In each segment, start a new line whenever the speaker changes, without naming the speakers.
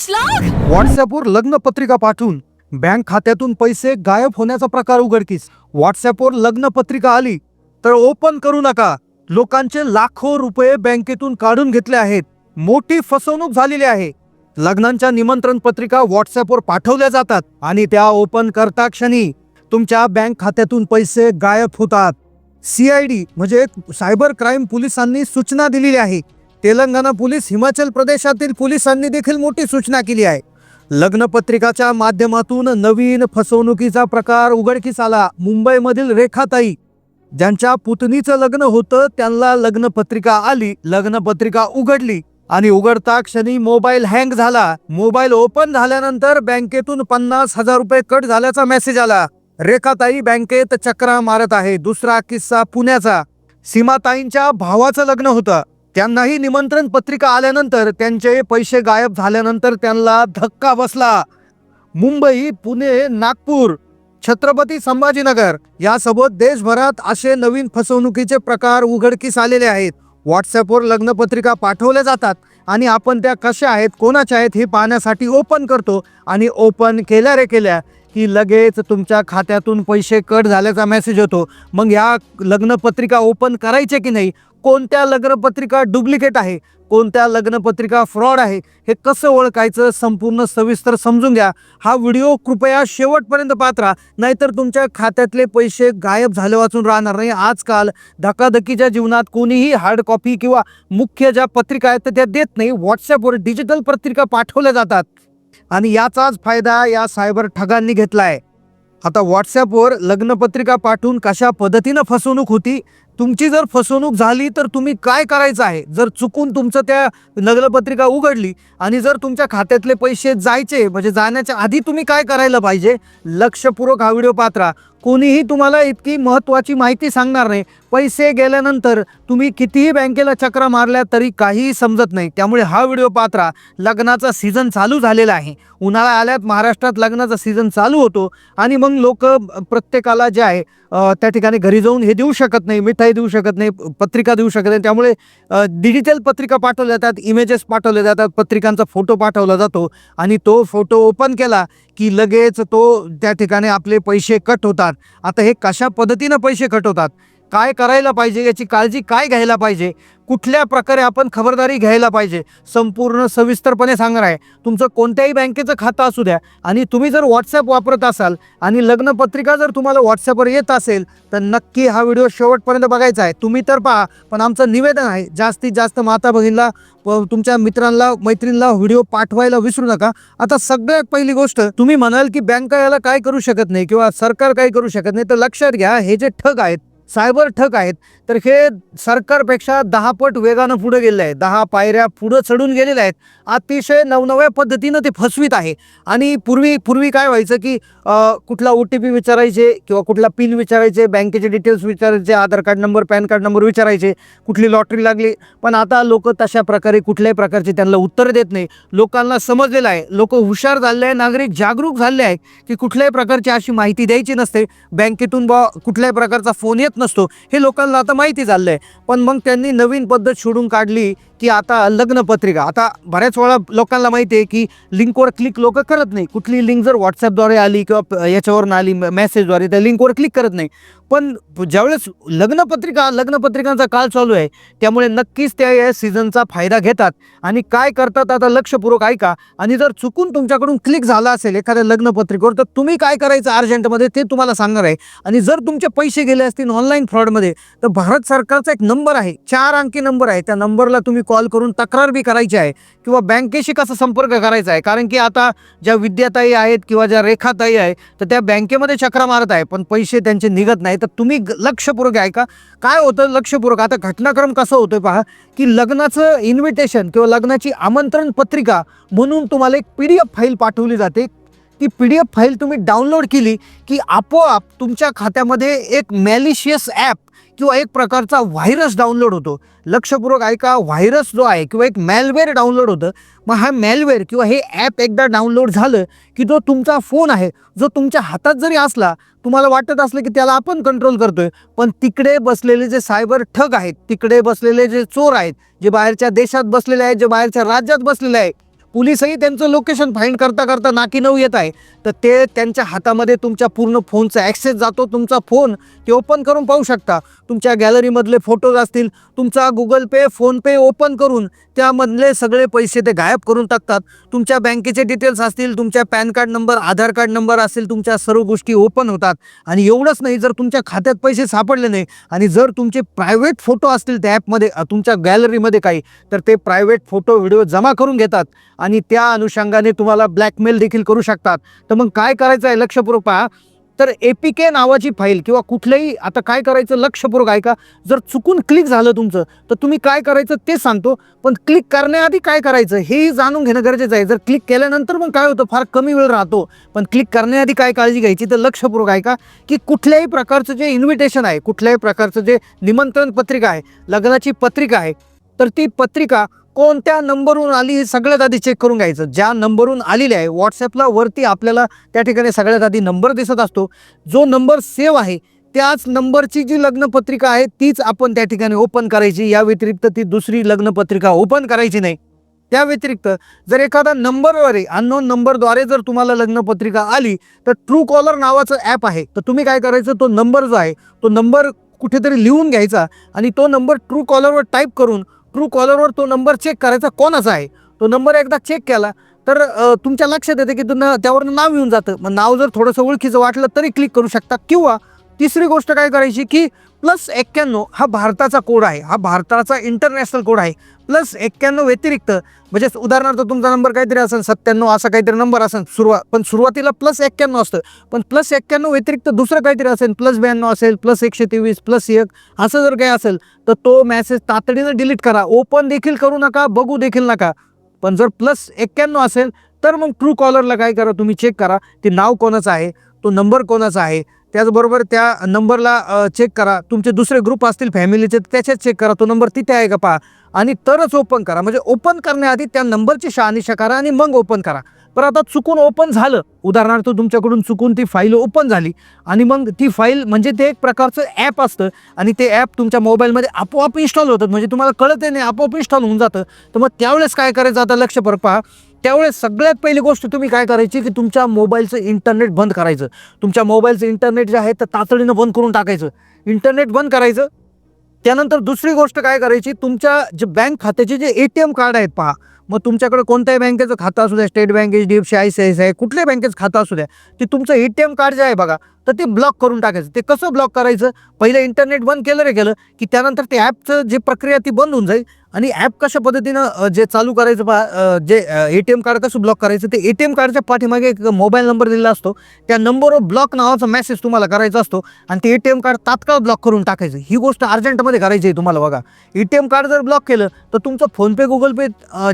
पाच लाख?
व्हॉट्सअपवर लग्न पत्रिका पाठवून. बँक खात्यातून पैसे गायब होण्याचा प्रकार उघडकीस. व्हॉट्सअपवर लग्न पत्रिका आली तर ओपन करू नका. लोकांचे लाखो रुपये बँकेतून काढून घेतले आहेत. मोठी फसवणूक झालेली आहे. लग्नांच्या निमंत्रण पत्रिका व्हॉट्सअपवर पाठवल्या जातात आणि त्या ओपन करता क्षणी तुमच्या बँक खात्यातून पैसे गायब होतात. सीआयडी म्हणजे सायबर क्राईम पोलिसांनी सूचना दिलेली आहे. तेलंगणा पोलीस हिमाचल प्रदेशातील पोलिसांनी देखील मोठी सूचना केली आहे. लग्नपत्रिकाच्या माध्यमातून नवीन फसवणुकीचा प्रकार उघडकीस आला. मुंबईमधील रेखाताई ज्यांच्या पुतणीचं लग्न होतं त्यांना लग्नपत्रिका आली. लग्नपत्रिका उघडली आणि उघडता क्षणी मोबाईल हँग झाला. मोबाईल ओपन झाल्यानंतर बँकेतून पन्नास हजार रुपये कट झाल्याचा मेसेज आला. रेखाताई बँकेत चक्रा मारत आहे. दुसरा किस्सा पुण्याचा. सीमाताईंच्या भावाचं लग्न होतं. त्यांनाही निमंत्रण पत्रिका आल्यानंतर त्यांचे पैसे गायब झाल्यानंतर त्यांना धक्का बसला. मुंबई पुणे नागपूर छत्रपती संभाजीनगर यासोबत देशभरात असे नवीन फसवणुकीचे प्रकार उघडकीस आलेले आहेत. व्हॉट्सॲपवर लग्नपत्रिका पाठवल्या जातात आणि आपण त्या कशा आहेत कोणाच्या आहेत हे पाहण्यासाठी ओपन करतो आणि ओपन केल्या रे केल्या. की लगेच तुमच्या खात्यातून पैसे कट झाल्याचा मेसेज होतो मग या लग्नपत्रिका ओपन करायचे की नाही? कोणत्या लग्नपत्रिका डुप्लिकेट आहे? कोणत्या लग्नपत्रिका फ्रॉड आहे? हे कसं ओळखायचं? संपूर्ण सविस्तर समजून घ्या. हा व्हिडिओ कृपया शेवटपर्यंत पाहत राहा. नाहीतर तुमच्या खात्यातले पैसे गायब झाले वाचून राहणार नाही. आजकाल धकाधकीच्या जीवनात कोणीही हार्ड कॉपी किंवा मुख्य ज्या पत्रिका आहेत तर त्या देत नाही. व्हॉट्सअपवर डिजिटल पत्रिका पाठवल्या जातात. आणि याचाच फायदा या सायबर ठगांनी घेतला आहे आता व्हॉट्सॲपवर लग्नपत्रिका पाठवून कशा पद्धतीनं फसवणूक होती तुमची जर फसवणूक झाली तर तुम्ही काय करायचं आहे? जर चुकून तुमचं त्या लग्नपत्रिका उघडली आणि जर तुमच्या खात्यातले पैसे जायचे म्हणजे जाण्याच्या आधी तुम्ही काय करायला पाहिजे? लक्षपूर्वक हा व्हिडिओ पात्रा कोणीही तुम्हाला इतकी महत्त्वाची माहिती सांगणार नाही. पैसे गेल्यानंतर तुम्ही कितीही बँकेला चक्रा मारल्या तरी काहीही समजत नाही. त्यामुळे हा व्हिडिओ पात्रा लग्नाचा सीझन चालू झालेला आहे. उन्हाळा आल्यात महाराष्ट्रात लग्नाचा सीझन चालू होतो आणि मग लोक प्रत्येकाला जे आहे त्या ठिकाणी घरी जाऊन हे देऊ शकत नाही मिठाई देऊ शकत नाही पत्रिका देऊ शकत नाही. त्यामुळे डिजिटल पत्रिका पाठवल्या जातात इमेजेस पाठवले जातात पत्रिकांचा फोटो पाठवला जातो आणि तो फोटो ओपन केला की लगेच तो त्या ठिकाणी आपले पैसे कट होतात. आता हे कशा पद्धतीनं पैसे खटवतात? काय करायला पाहिजे याची काळजी काय घ्यायला पाहिजे कुठल्या प्रकारे आपण खबरदारी घ्यायला पाहिजे संपूर्ण सविस्तरपणे सांगणार आहे. तुमचं कोणत्याही बँकेचं खातं असू द्या आणि तुम्ही जर व्हॉट्सॲप वापरत असाल आणि लग्नपत्रिका जर तुम्हाला व्हॉट्सॲपवर येत असेल तर नक्की हा व्हिडिओ शेवटपर्यंत बघायचा आहे. तुम्ही तर पहा पण आमचं निवेदन आहे जास्तीत जास्त माता बहिणीला तुमच्या मित्रांना मैत्रिणीला व्हिडिओ पाठवायला विसरू नका. आता सगळ्यात पहिली गोष्ट तुम्ही म्हणाल की बँका याला काय करू शकत नाही किंवा सरकार काय करू शकत नाही तर लक्षात घ्या हे जे ठग आहेत सायबर ठग आहेत. तर हे सरकारपेक्षा दहा पट वेगानं पुढे गेले आहेत. दहा पायऱ्या पुढं चढून गेलेले आहेत. अतिशय नवनव्या पद्धतीनं ते फसवीत आहे. आणि पूर्वी पूर्वी काय व्हायचं की कुठला ओ टी पी विचारायचे किंवा कुठला पिन विचारायचे बँकेचे डिटेल्स विचारायचे Aadhaar card number PAN card number विचारायचे कुठली लॉटरी लागली. पण आता लोक तशा प्रकारे कुठल्याही प्रकारचे त्यांना उत्तर देत नाही. लोकांना समजलेलं आहे. लोक हुशार झाले आहे नागरिक जागरूक झाले आहे की कुठल्याही प्रकारची अशी माहिती द्यायची नसते. बँकेतून बा कुठल्याही प्रकारचा फोन येत नसतो. हे लोकांना आता माहिती झालं आहे पण मग त्यांनी नवीन पद्धत शोधून काढली. की आता लग्नपत्रिका आता बऱ्याच वेळा लोकांना माहिती आहे की लिंकवर क्लिक लोक करत नाही. कुठली लिंक जर व्हॉट्सअपद्वारे आली किंवा याच्यावरून आली मेसेजद्वारे त्या लिंकवर क्लिक करत नाही. पण ज्यावेळेस लग्नपत्रिका लग्नपत्रिकांचा काळ चालू आहे त्यामुळे नक्कीच त्या या सीझनचा फायदा घेतात. आणि काय करतात आता लक्षपूर्वक ऐका. आणि जर चुकून तुमच्याकडून क्लिक झाला असेल एखाद्या लग्नपत्रिकेवर तर तुम्ही काय करायचं अर्जंटमध्ये ते तुम्हाला सांगणार आहे. आणि जर तुमचे पैसे गेले असतील ऑनलाईन फ्रॉडमध्ये तर भारत सरकारचा एक नंबर आहे. चार अंकी नंबर आहे. त्या नंबरला तुम्ही कॉल करून तक्रार बी करायची आहे किंवा बँकेशी कसा संपर्क करायचा आहे? कारण की आता ज्या विद्याताई आहेत किंवा ज्या रेखाताई आहे तर त्या बँकेमध्ये चक्रा मारत आहे पण पैसे त्यांचे निघत नाही. तर तुम्ही लक्षपूर्वक ऐका. काय होतं लक्षपूर्वक? आता घटनाक्रम कसं होतोय पहा की लग्नाचं इन्व्हिटेशन किंवा लग्नाची आमंत्रण पत्रिका म्हणून तुम्हाला एक पी डी एफ फाईल पाठवली जाते. ती पी डी एफ फाईल तुम्ही डाउनलोड केली की आपोआप तुमच्या खात्यामध्ये एक मॅलिशियस ॲप किंवा एक प्रकारचा व्हायरस डाउनलोड होतो. लक्षपूर्वक ऐका व्हायरस जो आहे किंवा एक मॅलवेअर डाउनलोड होतं मग हा मॅलवेअर किंवा हे ॲप एकदा डाउनलोड झालं की जो तुमचा फोन आहे जो तुमच्या हातात जरी असला तुम्हाला वाटत असलं की त्याला आपण कंट्रोल करतोय पण तिकडे बसलेले जे सायबर ठग आहेत तिकडे बसलेले जे चोर आहेत जे बाहेरच्या देशात बसलेले आहेत जे बाहेरच्या राज्यात बसलेले आहेत पोलीसही त्यांचं लोकेशन फाईंड करता करता नाकी नऊ येत आहे. तर ते त्यांच्या हातामध्ये तुमच्या पूर्ण फोनचा ॲक्सेस जातो तुमचा फोन ते ओपन करून पाहू शकता. तुमच्या गॅलरीमधले फोटोज असतील तुमचा गुगल पे फोनपे ओपन करून त्यामधले सगळे पैसे ते गायब करून टाकतात. तुमच्या बँकेचे डिटेल्स असतील तुमच्या PAN card number Aadhaar card number असेल तुमच्या सर्व गोष्टी ओपन होतात. आणि एवढंच नाही जर तुमच्या खात्यात पैसे सापडले नाही आणि जर तुमचे प्रायव्हेट फोटो असतील त्या ॲपमध्ये तुमच्या गॅलरीमध्ये काही तर ते प्रायव्हेट फोटो व्हिडिओ जमा करून घेतात. आणि त्या अनुषंगाने तुम्हाला ब्लॅकमेल देखील करू शकतात. तर मग काय करायचं आहे लक्षपूर्वक पहा. तर ए पी के नावाची फाईल किंवा कुठलंही आता काय करायचं लक्षपूर्वक ऐका. जर चुकून क्लिक झालं तुमचं तर तुम्ही काय करायचं ते सांगतो. पण क्लिक करण्याआधी काय करायचं हेही जाणून घेणं गरजेचं आहे. जर क्लिक केल्यानंतर मग काय होतं फार कमी वेळ राहतो. पण क्लिक करण्याआधी काय काळजी घ्यायची तर लक्षपूर्वक ऐका की कुठल्याही प्रकारचं जे इन्व्हिटेशन आहे कुठल्याही प्रकारचं जे निमंत्रण पत्रिका आहे लग्नाची पत्रिका आहे तर ती पत्रिका कोणत्या नंबरवरून आली हे सगळ्यात आधी चेक करून घ्यायचं. ज्या नंबरवरून आलेली आहे व्हॉट्सॲपला वरती आपल्याला त्या ठिकाणी सगळ्यात आधी नंबर दिसत असतो. जो नंबर सेव्ह आहे त्याच नंबरची जी लग्नपत्रिका आहे तीच आपण त्या ठिकाणी ओपन करायची. या व्यतिरिक्त ती दुसरी लग्नपत्रिका ओपन करायची नाही. त्या व्यतिरिक्त जर एखादा नंबरद्वारे अननोन नंबरद्वारे जर तुम्हाला लग्नपत्रिका आली तर ट्रू कॉलर नावाचं ॲप आहे. तर तुम्ही काय करायचं तो नंबर जो आहे तो नंबर कुठेतरी लिहून घ्यायचा आणि तो नंबर ट्रू कॉलरवर टाईप करून ट्रू कॉलरवर तो नंबर चेक करायचा कोणाचा आहे? तो नंबर एकदा चेक केला तर तुमच्या लक्षात येतं की तुम्ही त्यावरनं नाव येऊन जातं. मग नाव जर थोडंसं ओळखीचं वाटलं तरी क्लिक करू शकता. किंवा तिसरी गोष्ट काय करायची की प्लस एक्क्याण्णव हा भारताचा कोड आहे. हा भारताचा इंटरनॅशनल कोड आहे. प्लस एक्क्याण्णव व्यतिरिक्त म्हणजे उदाहरणार्थ तुमचा नंबर काहीतरी असेल सत्त्याण्णव असा काहीतरी नंबर असेल सुरुवात पण सुरुवातीला प्लस एक्क्याण्णव असतं. पण प्लस एक्क्याण्णव व्यतिरिक्त दुसरं काहीतरी असेल प्लस ब्याण्णव असेल प्लस एकशे तेवीस प्लस एक असं जर काही असेल तर तो मॅसेज तातडीनं डिलीट करा. ओपन देखील करू नका बघू देखील नका. पण जर प्लस एक्क्याण्णव असेल तर मग ट्रू कॉलरला काय करा तुम्ही चेक करा ते नाव कोणाचं आहे तो नंबर कोणाचा आहे त्याचबरोबर त्या नंबरला चेक करा. तुमचे दुसरे ग्रुप असतील फॅमिलीचे त्याच्यात चेक करा. तो नंबर तिथे आहे का पहा. आणि तरच ओपन करा. म्हणजे ओपन करण्याआधी त्या नंबरची शहानिशा करा आणि मग ओपन करा. पण आता चुकून ओपन झालं. उदाहरणार्थ तुमच्याकडून चुकून ती फाईल ओपन झाली. आणि मग ती फाईल म्हणजे ते एक प्रकारचं ॲप असतं. आणि ते ॲप तुमच्या मोबाईलमध्ये आपोआप इन्स्टॉल होतात. म्हणजे तुम्हाला कळत नाही आपोआप इन्स्टॉल होऊन जातं. तर मग त्यावेळेस काय करायचं? आता लक्ष पर पहा. त्यावेळेस सगळ्यात पहिली गोष्ट तुम्ही काय करायची की तुमच्या मोबाईलचं इंटरनेट बंद करायचं. तुमच्या मोबाईलचं इंटरनेट जे आहे तर तातडीनं बंद करून टाकायचं. इंटरनेट बंद करायचं. त्यानंतर दुसरी गोष्ट काय करायची तुमच्या जे बँक खात्याचे जे ए टी एम कार्ड आहेत पहा. मग तुमच्याकडे कोणत्याही बँकेचं खातं असू द्या State Bank H D F C I C I C I कुठल्याही बँकेचं खातं असू द्या ते तुमचं ए टी एम कार्ड जे आहे बघा तर ते ब्लॉक करून टाकायचं. ते कसं ब्लॉक करायचं? पहिलं इंटरनेट बंद केलं रे केलं की त्यानंतर ते ॲपचं जे प्रक्रिया ती बंद होऊन जाईल. आणि ॲप कशा पद्धतीनं जे चालू करायचं पा जे ए टी एम कार्ड कसं ब्लॉक करायचं ते ए टी एम कार्डच्या पाठीमागे एक मोबाईल नंबर दिलेला असतो. त्या नंबरवर ब्लॉक नावाचा मेसेज तुम्हाला करायचा असतो. आणि ते ए टी एम कार्ड तात्काळ ब्लॉक करून टाकायचं. ही गोष्ट अर्जंटमध्ये करायची आहे तुम्हाला बघा. ए टी एम कार्ड जर ब्लॉक केलं तर तुमचं फोनपे गुगल पे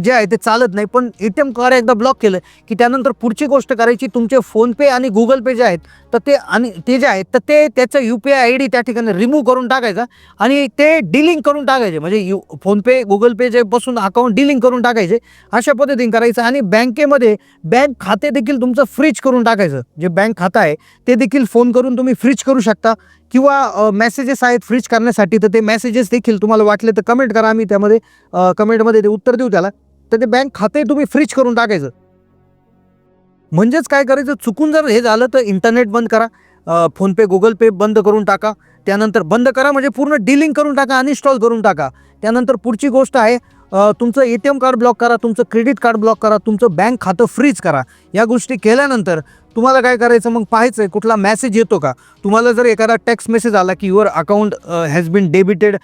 जे आहे ते चालत नाही. पण ए टी एम कार्ड एकदा ब्लॉक केलं की त्यानंतर पुढची गोष्ट करायची तुमचे फोनपे आणि गुगल पे जे आहेत तर ते आणि ते जे आहेत तर ते त्याचं U P I I D त्या ठिकाणी रिमूव्ह करून टाकायचा आणि ते डिलिंक करून टाकायचे. म्हणजे यू फोनपे गुगल पे जे बसून अकाउंट डिलिंक करून टाकायचे अशा पद्धतीने करायचं आणि बँकेमध्ये बँक खाते देखील तुमचं फ्रीज करून टाकायचं. जे बँक खातं आहे ते देखील फोन करून तुम्ही फ्रीज करू शकता. किंवा मेसेजेस आहेत फ्रीज करण्यासाठी तर ते मेसेजेस देखील तुम्हाला वाटले तर कमेंट करा. आम्ही त्यामध्ये कमेंटमध्ये ते उत्तर देऊ त्याला. तर ते बँक खाते तुम्ही फ्रीज करून टाकायचं. म्हणजेच काय करायचं? चुकून जर हे झालं तर इंटरनेट बंद करा. फोनपे गुगल पे बंद करून टाका. त्यानंतर बंद करा म्हणजे पूर्ण डिलिंग करून टाका अनइन्स्टॉल करून टाका. त्यानंतर पुढची गोष्ट आहे तुमचं A T M card block करा तुमचं क्रेडिट कार्ड ब्लॉक करा तुमचं बँक खातं फ्रीज करा. या गोष्टी केल्यानंतर तुम्हाला काय करायचं? मग पाहायचं आहे कुठला मेसेज येतो का? तुम्हाला जर एखादा टेक्स्ट मेसेज आला की your account has been debited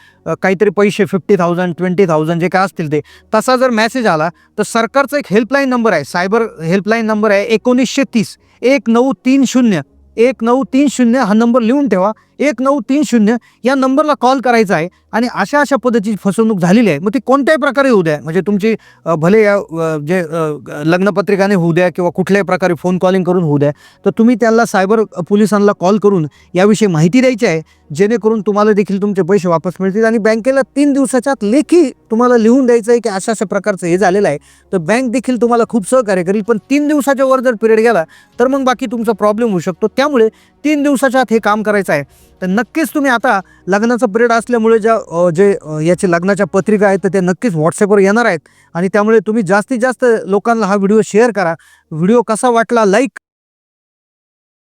काहीतरी पैसे फिफ्टी थाउजंड ट्वेंटी थाउजंड जे काय असतील ते. तसा जर मेसेज आला तर सरकारचा एक हेल्पलाईन नंबर आहे. सायबर हेल्पलाईन नंबर आहे एकोणीसशे तीस. एक नऊ तीन शून्य. एक नऊ तीन शून्य हा नंबर लिहून ठेवा. एक नऊ तीन शून्य या नंबरला कॉल करायचा आहे. आणि अशा अशा पद्धतीची फसवणूक झालेली आहे. मग ती कोणत्याही प्रकारे होऊ द्या. म्हणजे तुमची भले या जे लग्नपत्रिकाने होऊ द्या किंवा कुठल्याही प्रकारे फोन कॉलिंग करून होऊ द्या तर तुम्ही त्याला सायबर पोलिसांना कॉल करून याविषयी माहिती द्यायची आहे. जेणेकरून तुम्हाला देखील तुमचे पैसे वापस मिळतील आणि बँकेला तीन दिवसाच्या आत लेखी तुम्हाला लिहून द्यायचं आहे की अशा अशा प्रकारचं हे झालेलं आहे. तर बँक देखील तुम्हाला खूप सहकार्य करेल. पण तीन दिवसाच्या वर जर पिरियड गेला तर मग बाकी तुमचा प्रॉब्लेम होऊ शकतो. त्यामुळे तीन दिवसाच्या आत हे काम करायचं आहे. तर नक्कीच तुम्ही आता लग्नाचा पिरियड असल्यामुळे ज्या जे याचे लग्नाच्या पत्रिका आहेत तर ते नक्कीच व्हॉट्सअपवर येणार आहेत. आणि त्यामुळे तुम्ही जास्तीत जास्त लोकांना हा व्हिडिओ शेअर करा. व्हिडिओ कसा वाटला लाईक